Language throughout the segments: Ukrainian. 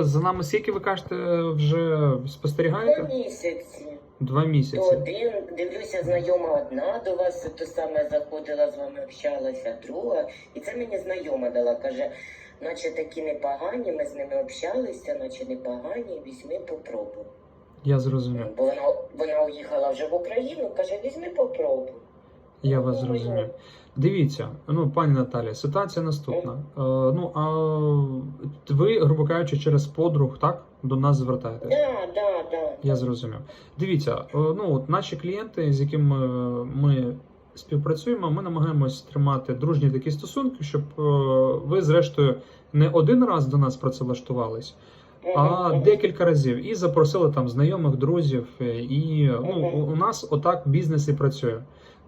За нами скільки ви кажете, вже Два місяці. Два То місяці. один, дивлюся, знайома одна до вас то саме заходила з вами, общалася, друга. І це мені знайома дала. Каже, наче такі непогані, ми з ними общалися, наче непогані, візьми попробуй. Я зрозумів. Бо вона, вона уїхала вже в Україну, каже, візьми попробуй. Я вас зрозумів. Дивіться, ну пані Наталя, ситуація наступна. Е, ну а ви, грубо кажучи, через подруг, так, до нас звертаєтесь? Да, да, да. Я зрозумів. Дивіться, е, ну от наші клієнти, з якими ми співпрацюємо, ми намагаємось тримати дружні такі стосунки, щоб е, ви, зрештою, не один раз до нас працевлаштувались, а декілька разів і запросили там знайомих, друзів. е, І ну, у- нас отак бізнес і працює.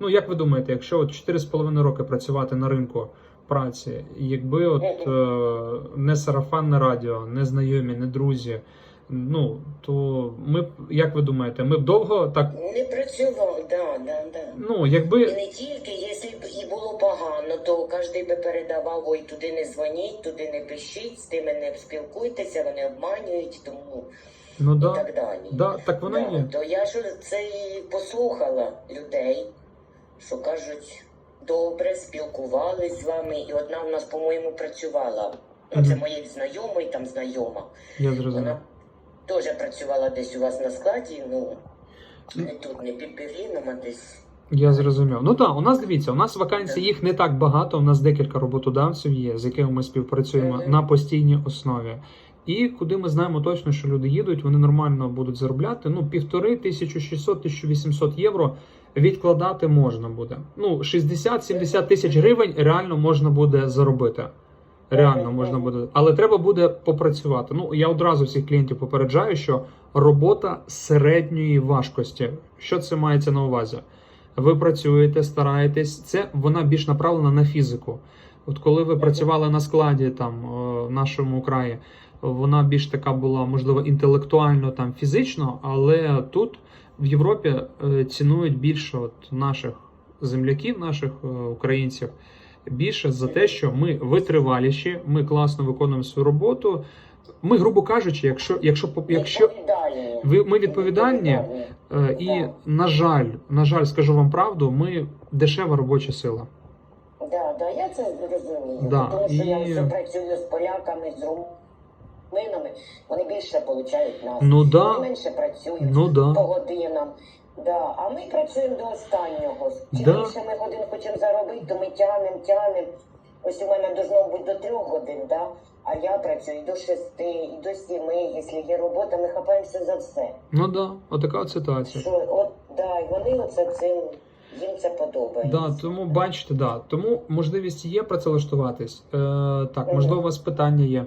Ну як ви думаєте, якщо от 4,5 роки працювати на ринку праці, якби от е, не сарафанне радіо, не знайомі, не друзі, ну то ми б, як ви думаєте, ми б довго так. Не працював, да, да, да. Ну І не тільки, якщо б і було погано, то кожен би передавав, ой, туди не дзвоніть, туди не пишіть, з тими не спілкуйтеся, вони обманюють, тому ну і да, так далі. да так воно Да, є. То я ж це і послухала людей, що кажуть, добре, спілкувались з вами, і одна в нас, по-моєму, працювала. Ну, це Мгм. моєї знайомої, там знайома. Я зрозумів. Вона теж працювала десь у вас на складі, ну не тут, не під Берліном, а десь. Я зрозумів. Ну так, у нас дивіться, у нас вакансій їх не так багато. У нас декілька роботодавців є, з якими ми співпрацюємо на постійній основі. І куди ми знаємо точно, що люди їдуть, вони нормально будуть заробляти. Ну, півтори, 1600-1800 євро відкладати можна буде. Ну, 60-70 тисяч гривень реально можна буде заробити. Реально можна буде, але треба буде попрацювати. Ну я одразу всіх клієнтів попереджаю, що робота середньої важкості. Що це мається на увазі? Ви працюєте, стараєтесь. Це вона більш направлена на фізику. От коли ви працювали на складі там в нашому краї, вона більш така була, можливо, інтелектуально там фізично, але тут в Європі е, цінують більше от наших земляків, наших е, українців. Більше за те, що ми витриваліші, ми класно виконуємо свою роботу. Ми, грубо кажучи, якщо, якщо, якщо ви ми відповідальні, е, і на жаль, на жаль, скажу вам правду, ми дешева робоча сила. Да, да, я це зрозумію. Да, Тому що я і- все працюю з поляками, з руминами, вони більше получають нас. Ну Вони менше працюють ну да. по годинам. Да. А ми працюємо до останнього. Чим Да. більше ми годин хочемо заробити, то ми тянемо, тянемо. Ось у мене должно бути до трьох годин, да? а я працюю і до шести, і до сіми. Якщо є робота, ми хапаємося за все. Ну да, отака от ситуація. Що, от, да, і вони оце цим, їм це подобається. Да, тому бачите, да. Тому можливість є працевлаштуватись. Е, так, можливо, у вас питання є.